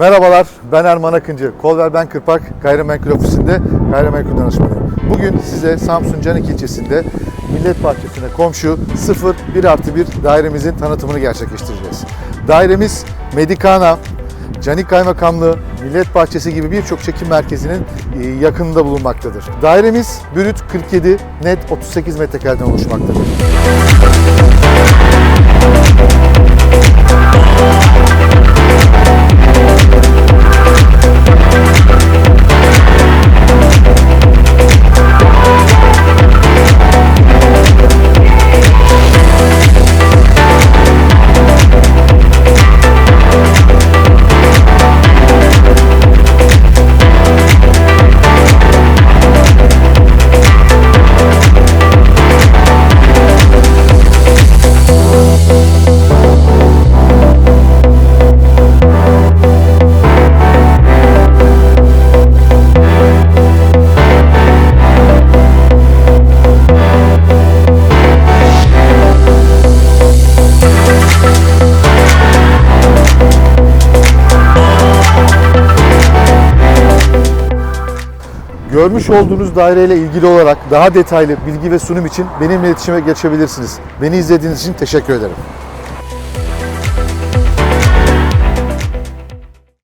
Merhabalar, ben Erman Akıncı. Kolver Ben Kırpak Gayrimenkul Ofisi'nde gayrimenkul danışmanıyım. Bugün size Samsun Canik ilçesinde Millet Bahçesi'ne komşu 0 1 artı 1 dairemizin tanıtımını gerçekleştireceğiz. Dairemiz Medikana, Canik Kaymakamlığı, Millet Bahçesi gibi birçok çekim merkezinin e, yakınında bulunmaktadır. Dairemiz brüt 47, net 38 metrekareden oluşmaktadır. Görmüş olduğunuz daireyle ilgili olarak daha detaylı bilgi ve sunum için benimle iletişime geçebilirsiniz. Beni izlediğiniz için teşekkür ederim.